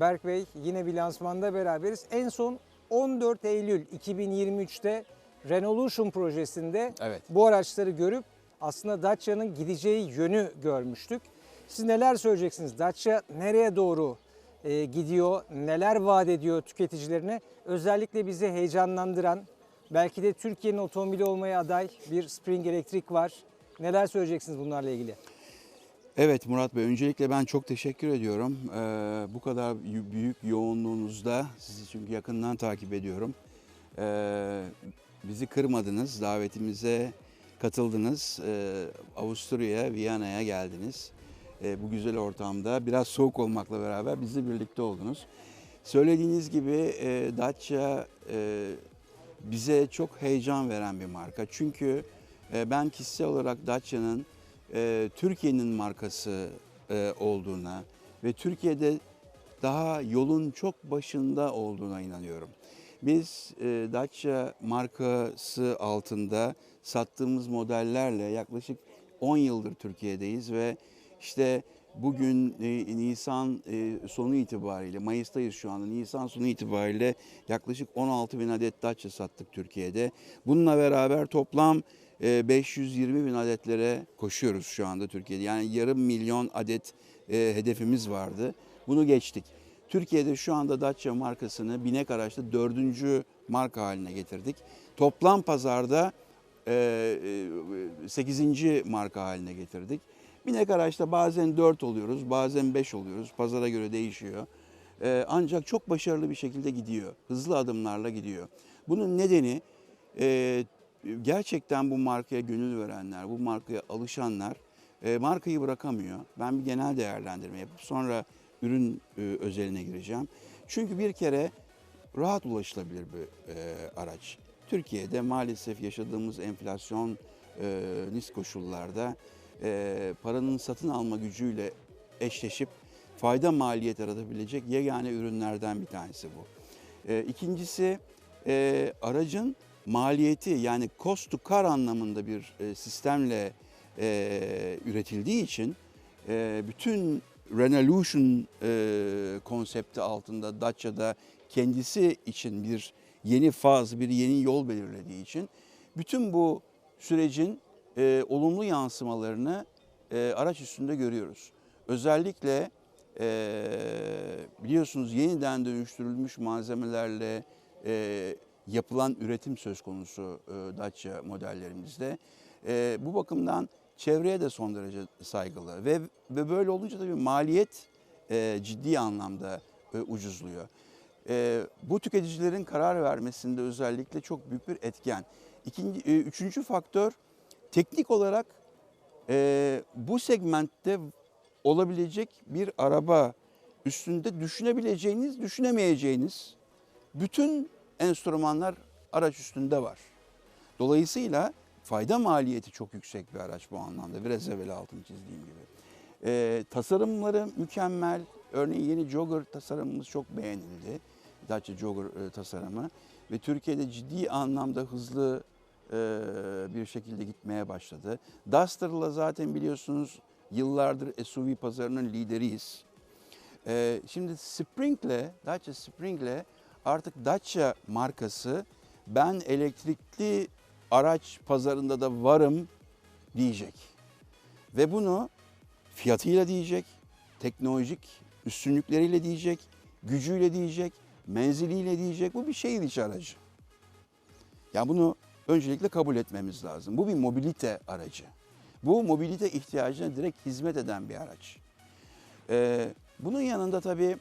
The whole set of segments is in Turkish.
Berk Bey yine bir lansmanda beraberiz. En son 14 Eylül 2023'te Renaulution projesinde Evet. bu araçları görüp aslında Dacia'nın gideceği yönü görmüştük. Siz neler söyleyeceksiniz? Dacia nereye doğru e, gidiyor? Neler vaat ediyor tüketicilerine? Özellikle bizi heyecanlandıran, belki de Türkiye'nin otomobili olmaya aday bir Spring Elektrik var. Neler söyleyeceksiniz bunlarla ilgili? Evet Murat Bey, öncelikle ben çok teşekkür ediyorum. Ee, bu kadar büyük yoğunluğunuzda, sizi çünkü yakından takip ediyorum. Ee, bizi kırmadınız, davetimize katıldınız. Ee, Avusturya'ya, Viyana'ya geldiniz. Ee, bu güzel ortamda biraz soğuk olmakla beraber bizle birlikte oldunuz. Söylediğiniz gibi e, Dacia e, bize çok heyecan veren bir marka. Çünkü e, ben kişisel olarak Dacia'nın e, Türkiye'nin markası e, olduğuna ve Türkiye'de daha yolun çok başında olduğuna inanıyorum. Biz e, Dacia markası altında sattığımız modellerle yaklaşık 10 yıldır Türkiye'deyiz ve işte bugün e, Nisan e, sonu itibariyle, Mayıs'tayız şu anda, Nisan sonu itibariyle yaklaşık 16 bin adet Dacia sattık Türkiye'de. Bununla beraber toplam 520 bin adetlere koşuyoruz şu anda Türkiye'de. Yani yarım milyon adet e, hedefimiz vardı. Bunu geçtik. Türkiye'de şu anda Dacia markasını binek araçta dördüncü marka haline getirdik. Toplam pazarda e, 8. marka haline getirdik. Binek araçta bazen 4 oluyoruz, bazen 5 oluyoruz. Pazara göre değişiyor. E, ancak çok başarılı bir şekilde gidiyor. Hızlı adımlarla gidiyor. Bunun nedeni e, gerçekten bu markaya gönül verenler, bu markaya alışanlar e, markayı bırakamıyor. Ben bir genel değerlendirme yapıp sonra ürün e, özeline gireceğim. Çünkü bir kere rahat ulaşılabilir bir e, araç. Türkiye'de maalesef yaşadığımız enflasyon e, niz koşullarda e, paranın satın alma gücüyle eşleşip fayda maliyet yaratabilecek yegane ürünlerden bir tanesi bu. E, ikincisi e, aracın maliyeti yani cost to car anlamında bir e, sistemle e, üretildiği için e, bütün Renaulution e, konsepti altında Dacia'da kendisi için bir yeni faz, bir yeni yol belirlediği için bütün bu sürecin e, olumlu yansımalarını e, araç üstünde görüyoruz. Özellikle e, biliyorsunuz yeniden dönüştürülmüş malzemelerle e, yapılan üretim söz konusu e, Dacia modellerimizde. E, bu bakımdan çevreye de son derece saygılı ve ve böyle olunca tabii maliyet e, ciddi anlamda e, ucuzluyor. Bu tüketicilerin karar vermesinde özellikle çok büyük bir etken. İkinci, üçüncü faktör teknik olarak bu segmentte olabilecek bir araba üstünde düşünebileceğiniz, düşünemeyeceğiniz bütün enstrümanlar araç üstünde var. Dolayısıyla fayda maliyeti çok yüksek bir araç bu anlamda. Biraz evvel altını çizdiğim gibi. Ee, tasarımları mükemmel. Örneğin yeni Jogger tasarımımız çok beğenildi. Dacia Jogger e, tasarımı. Ve Türkiye'de ciddi anlamda hızlı e, bir şekilde gitmeye başladı. Duster'la zaten biliyorsunuz yıllardır SUV pazarının lideriyiz. Ee, şimdi Spring'le, Dacia Spring'le artık Dacia markası ben elektrikli araç pazarında da varım diyecek. Ve bunu fiyatıyla diyecek, teknolojik üstünlükleriyle diyecek, gücüyle diyecek, menziliyle diyecek. Bu bir şehir içi aracı. Ya bunu öncelikle kabul etmemiz lazım. Bu bir mobilite aracı. Bu mobilite ihtiyacına direkt hizmet eden bir araç. Ee, bunun yanında tabii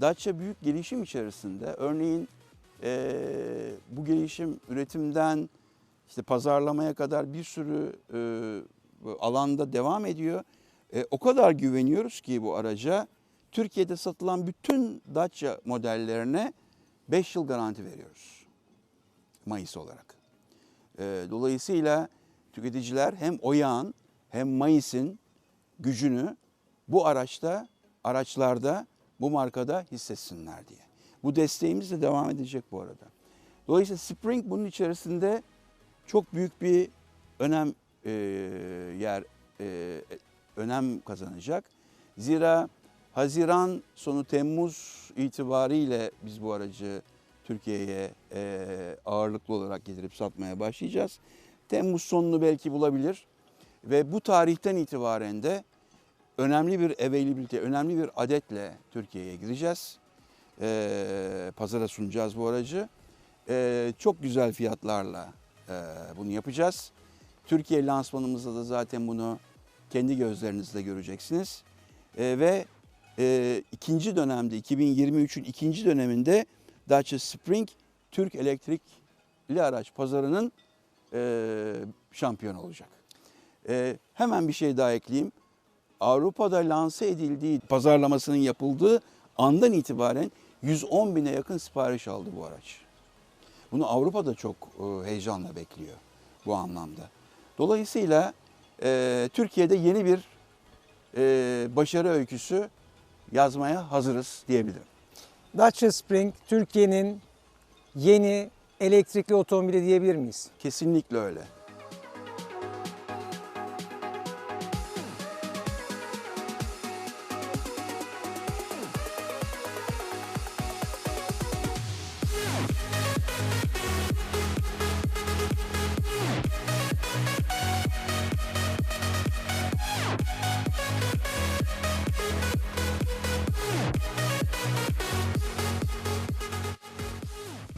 Dacia büyük gelişim içerisinde. Örneğin ee, bu gelişim üretimden işte pazarlamaya kadar bir sürü e, alanda devam ediyor. E, o kadar güveniyoruz ki bu araca Türkiye'de satılan bütün Dacia modellerine 5 yıl garanti veriyoruz. Mayıs olarak. E, dolayısıyla tüketiciler hem Oyağın hem Mayıs'ın gücünü bu araçta, araçlarda, bu markada hissetsinler diye. Bu desteğimiz de devam edecek bu arada. Dolayısıyla Spring bunun içerisinde çok büyük bir önem e, yer e, önem kazanacak. Zira Haziran sonu Temmuz itibariyle biz bu aracı Türkiye'ye e, ağırlıklı olarak getirip satmaya başlayacağız. Temmuz sonunu belki bulabilir ve bu tarihten itibaren de önemli bir availability, önemli bir adetle Türkiye'ye gireceğiz. E, pazara sunacağız bu aracı. E, çok güzel fiyatlarla e, bunu yapacağız. Türkiye lansmanımızda da zaten bunu kendi gözlerinizle göreceksiniz. E, ve e, ikinci dönemde 2023'ün ikinci döneminde Dacia Spring Türk elektrikli araç pazarının e, şampiyonu olacak. E, hemen bir şey daha ekleyeyim. Avrupa'da lanse edildiği, pazarlamasının yapıldığı andan itibaren 110 bine yakın sipariş aldı bu araç. Bunu Avrupa'da çok e, heyecanla bekliyor bu anlamda. Dolayısıyla e, Türkiye'de yeni bir e, başarı öyküsü yazmaya hazırız diyebilirim. Dacia Spring Türkiye'nin yeni elektrikli otomobili diyebilir miyiz? Kesinlikle öyle.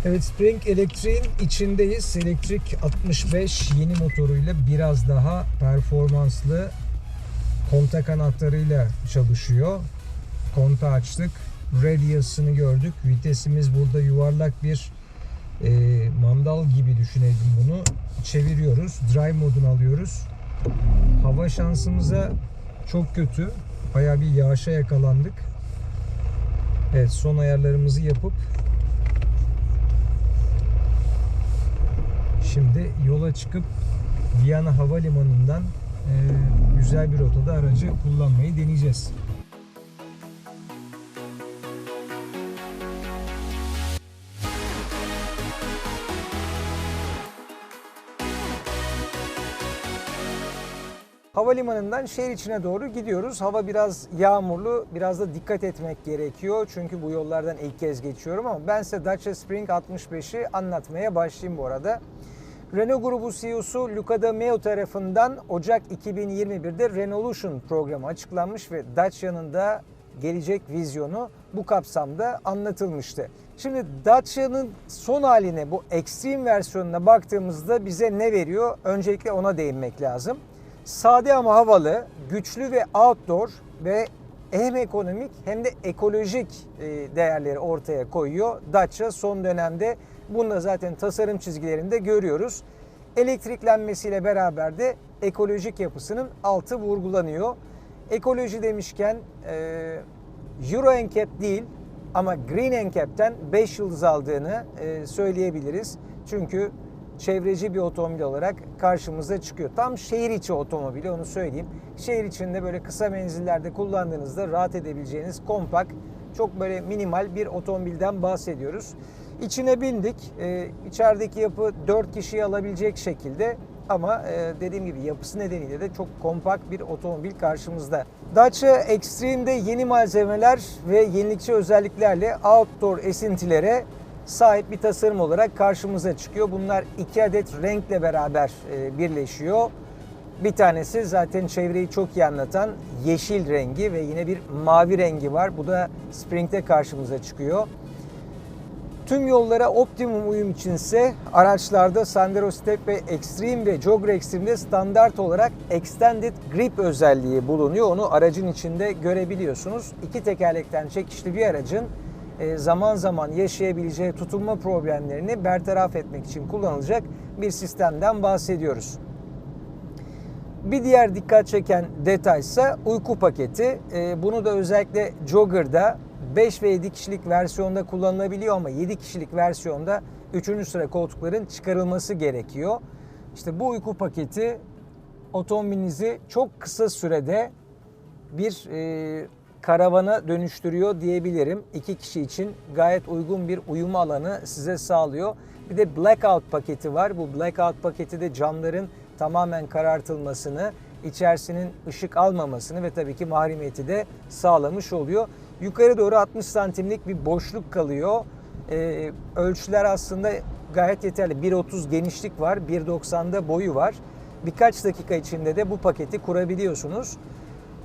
Evet Spring Elektrik'in içindeyiz. Elektrik 65 yeni motoruyla biraz daha performanslı kontak anahtarıyla çalışıyor. Kontağı açtık. Radius'ını gördük. Vitesimiz burada yuvarlak bir e, mandal gibi düşünelim bunu. Çeviriyoruz. Drive modunu alıyoruz. Hava şansımıza çok kötü. Bayağı bir yağışa yakalandık. Evet son ayarlarımızı yapıp Şimdi yola çıkıp Viyana Havalimanı'ndan e, güzel bir rotada aracı kullanmayı deneyeceğiz. Havalimanından şehir içine doğru gidiyoruz. Hava biraz yağmurlu, biraz da dikkat etmek gerekiyor. Çünkü bu yollardan ilk kez geçiyorum ama ben size Dacia Spring 65'i anlatmaya başlayayım bu arada. Renault grubu CEO'su Luca de Meo tarafından Ocak 2021'de Renaulution programı açıklanmış ve Dacia'nın da gelecek vizyonu bu kapsamda anlatılmıştı. Şimdi Dacia'nın son haline bu Extreme versiyonuna baktığımızda bize ne veriyor? Öncelikle ona değinmek lazım. Sade ama havalı, güçlü ve outdoor ve hem ekonomik hem de ekolojik e, değerleri ortaya koyuyor. Dacia son dönemde bunu da zaten tasarım çizgilerinde görüyoruz. Elektriklenmesiyle beraber de ekolojik yapısının altı vurgulanıyor. Ekoloji demişken e, Euro NCAP değil ama Green NCAP'ten 5 yıldız aldığını e, söyleyebiliriz. Çünkü çevreci bir otomobil olarak karşımıza çıkıyor. Tam şehir içi otomobili onu söyleyeyim. Şehir içinde böyle kısa menzillerde kullandığınızda rahat edebileceğiniz kompakt, çok böyle minimal bir otomobilden bahsediyoruz. İçine bindik. Ee, içerideki yapı 4 kişiyi alabilecek şekilde ama e, dediğim gibi yapısı nedeniyle de çok kompakt bir otomobil karşımızda. Dacia Extreme'de yeni malzemeler ve yenilikçi özelliklerle outdoor esintilere sahip bir tasarım olarak karşımıza çıkıyor. Bunlar iki adet renkle beraber e, birleşiyor. Bir tanesi zaten çevreyi çok iyi anlatan yeşil rengi ve yine bir mavi rengi var. Bu da Spring'de karşımıza çıkıyor. Tüm yollara optimum uyum içinse araçlarda Sandero Step ve Extreme ve Jogger Extreme'de standart olarak Extended Grip özelliği bulunuyor. Onu aracın içinde görebiliyorsunuz. İki tekerlekten çekişli bir aracın e, zaman zaman yaşayabileceği tutunma problemlerini bertaraf etmek için kullanılacak bir sistemden bahsediyoruz. Bir diğer dikkat çeken detay ise uyku paketi. E, Bunu da özellikle Jogger'da 5 ve 7 kişilik versiyonda kullanılabiliyor ama 7 kişilik versiyonda 3. sıra koltukların çıkarılması gerekiyor. İşte bu uyku paketi otomobilinizi çok kısa sürede bir e, karavana dönüştürüyor diyebilirim. İki kişi için gayet uygun bir uyuma alanı size sağlıyor. Bir de blackout paketi var. Bu blackout paketi de camların tamamen karartılmasını, içerisinin ışık almamasını ve tabii ki mahremiyeti de sağlamış oluyor. Yukarı doğru 60 santimlik bir boşluk kalıyor. Ee, ölçüler aslında gayet yeterli. 1.30 genişlik var, 1.90'da boyu var. Birkaç dakika içinde de bu paketi kurabiliyorsunuz.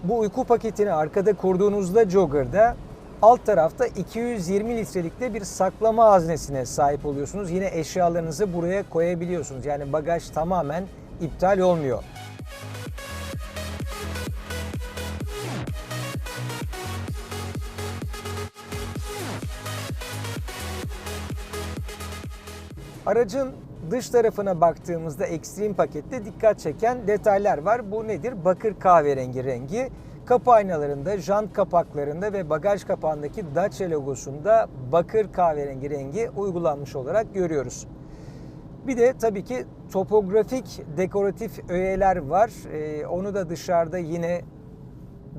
Bu uyku paketini arkada kurduğunuzda Jogger'da alt tarafta 220 litrelikte bir saklama haznesine sahip oluyorsunuz. Yine eşyalarınızı buraya koyabiliyorsunuz. Yani bagaj tamamen iptal olmuyor. Aracın dış tarafına baktığımızda Extreme pakette dikkat çeken detaylar var. Bu nedir? Bakır kahverengi rengi. Kapı aynalarında, jant kapaklarında ve bagaj kapağındaki Dacia logosunda bakır kahverengi rengi uygulanmış olarak görüyoruz. Bir de tabii ki topografik dekoratif öğeler var. Ee, onu da dışarıda yine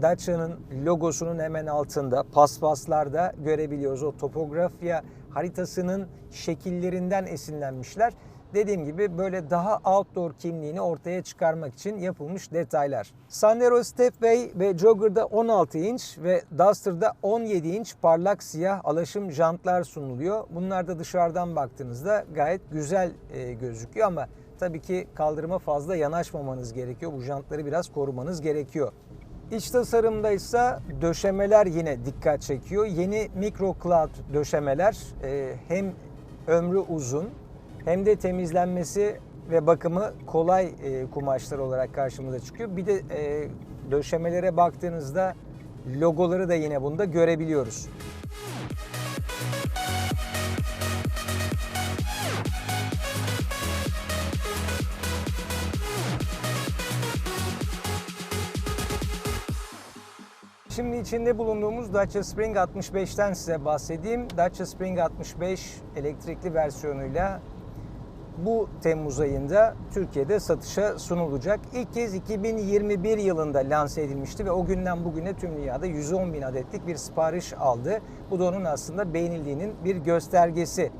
Dacia'nın logosunun hemen altında paspaslarda görebiliyoruz. O topografya haritasının şekillerinden esinlenmişler. Dediğim gibi böyle daha outdoor kimliğini ortaya çıkarmak için yapılmış detaylar. Sandero Stepway ve Jogger'da 16 inç ve Duster'da 17 inç parlak siyah alaşım jantlar sunuluyor. Bunlar da dışarıdan baktığınızda gayet güzel e, gözüküyor ama tabii ki kaldırıma fazla yanaşmamanız gerekiyor. Bu jantları biraz korumanız gerekiyor. İç tasarımda ise döşemeler yine dikkat çekiyor. Yeni Micro Cloud döşemeler e, hem ömrü uzun hem de temizlenmesi ve bakımı kolay e, kumaşlar olarak karşımıza çıkıyor. Bir de e, döşemelere baktığınızda logoları da yine bunda görebiliyoruz. Şimdi içinde bulunduğumuz Dacia Spring 65'ten size bahsedeyim. Dacia Spring 65 elektrikli versiyonuyla bu Temmuz ayında Türkiye'de satışa sunulacak. İlk kez 2021 yılında lanse edilmişti ve o günden bugüne tüm dünyada 110 bin adetlik bir sipariş aldı. Bu da onun aslında beğenildiğinin bir göstergesi.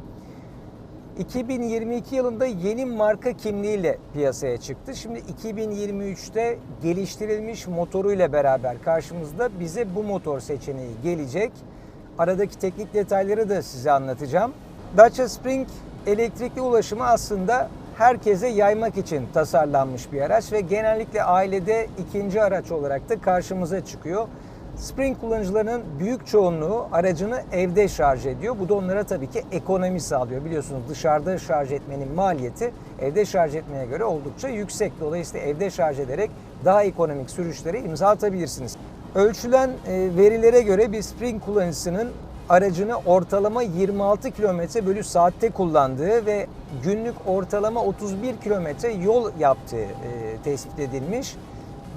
2022 yılında yeni marka kimliğiyle piyasaya çıktı. Şimdi 2023'te geliştirilmiş motoruyla beraber karşımızda bize bu motor seçeneği gelecek. Aradaki teknik detayları da size anlatacağım. Dacia Spring elektrikli ulaşımı aslında herkese yaymak için tasarlanmış bir araç ve genellikle ailede ikinci araç olarak da karşımıza çıkıyor. Spring kullanıcılarının büyük çoğunluğu aracını evde şarj ediyor. Bu da onlara tabii ki ekonomi sağlıyor. Biliyorsunuz dışarıda şarj etmenin maliyeti evde şarj etmeye göre oldukça yüksek. Dolayısıyla evde şarj ederek daha ekonomik sürüşlere imza atabilirsiniz. Ölçülen e, verilere göre bir Spring kullanıcısının aracını ortalama 26 km bölü saatte kullandığı ve günlük ortalama 31 kilometre yol yaptığı e, tespit edilmiş.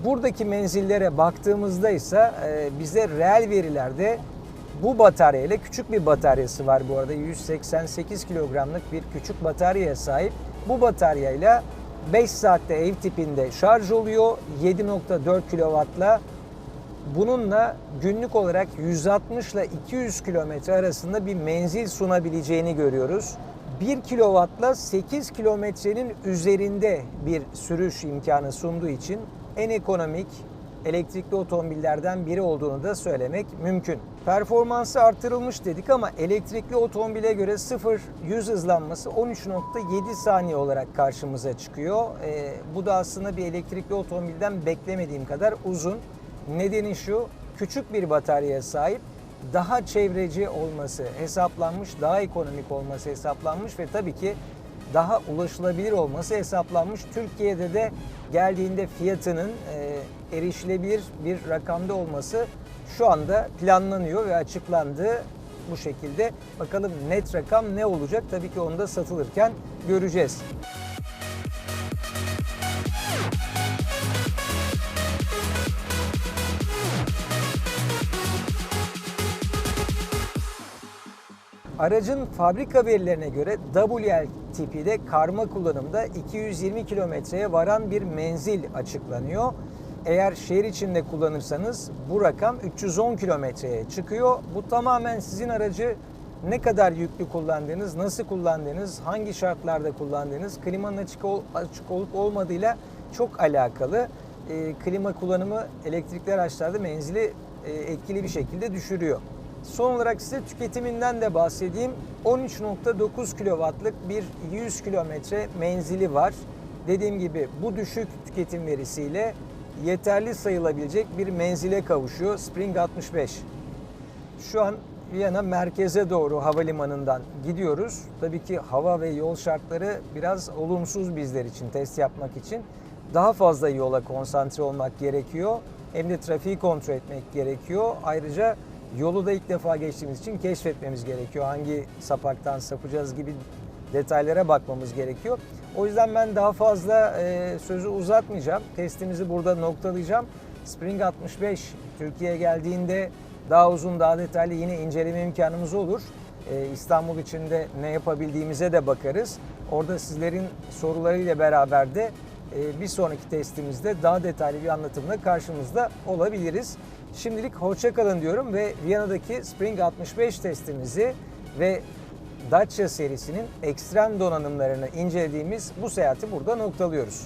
Buradaki menzillere baktığımızda ise e, bize reel verilerde bu batarya ile küçük bir bataryası var bu arada 188 kilogramlık bir küçük bataryaya sahip. Bu bataryayla 5 saatte ev tipinde şarj oluyor 7.4 kW'la bununla günlük olarak 160 ile 200 kilometre arasında bir menzil sunabileceğini görüyoruz. 1 kilovatla 8 kilometrenin üzerinde bir sürüş imkanı sunduğu için en ekonomik elektrikli otomobillerden biri olduğunu da söylemek mümkün. Performansı artırılmış dedik ama elektrikli otomobile göre 0-100 hızlanması 13.7 saniye olarak karşımıza çıkıyor. Ee, bu da aslında bir elektrikli otomobilden beklemediğim kadar uzun. Nedeni şu, küçük bir bataryaya sahip, daha çevreci olması hesaplanmış, daha ekonomik olması hesaplanmış ve tabii ki daha ulaşılabilir olması hesaplanmış. Türkiye'de de geldiğinde fiyatının e, erişilebilir bir rakamda olması şu anda planlanıyor ve açıklandı bu şekilde. Bakalım net rakam ne olacak? Tabii ki onu da satılırken göreceğiz. Aracın fabrika verilerine göre WL tipi de karma kullanımda 220 kilometreye varan bir menzil açıklanıyor. Eğer şehir içinde kullanırsanız bu rakam 310 kilometreye çıkıyor. Bu tamamen sizin aracı ne kadar yüklü kullandığınız, nasıl kullandığınız, hangi şartlarda kullandığınız, klimanın açık, ol, açık olup olmadığıyla çok alakalı. e, klima kullanımı elektrikli araçlarda menzili e, etkili bir şekilde düşürüyor. Son olarak size tüketiminden de bahsedeyim. 13.9 kW'lık bir 100 kilometre menzili var. Dediğim gibi bu düşük tüketim verisiyle yeterli sayılabilecek bir menzile kavuşuyor Spring 65. Şu an Viyana merkeze doğru havalimanından gidiyoruz. Tabii ki hava ve yol şartları biraz olumsuz bizler için test yapmak için. Daha fazla yola konsantre olmak gerekiyor. Hem de trafiği kontrol etmek gerekiyor. Ayrıca yolu da ilk defa geçtiğimiz için keşfetmemiz gerekiyor. Hangi sapaktan sapacağız gibi detaylara bakmamız gerekiyor. O yüzden ben daha fazla e, sözü uzatmayacağım. Testimizi burada noktalayacağım. Spring 65 Türkiye'ye geldiğinde daha uzun, daha detaylı yine inceleme imkanımız olur. Ee, İstanbul içinde ne yapabildiğimize de bakarız. Orada sizlerin sorularıyla beraber de e, bir sonraki testimizde daha detaylı bir anlatımla karşınızda olabiliriz. Şimdilik hoşça kalın diyorum ve Viyana'daki Spring 65 testimizi ve Dacia serisinin ekstrem donanımlarını incelediğimiz bu seyahati burada noktalıyoruz.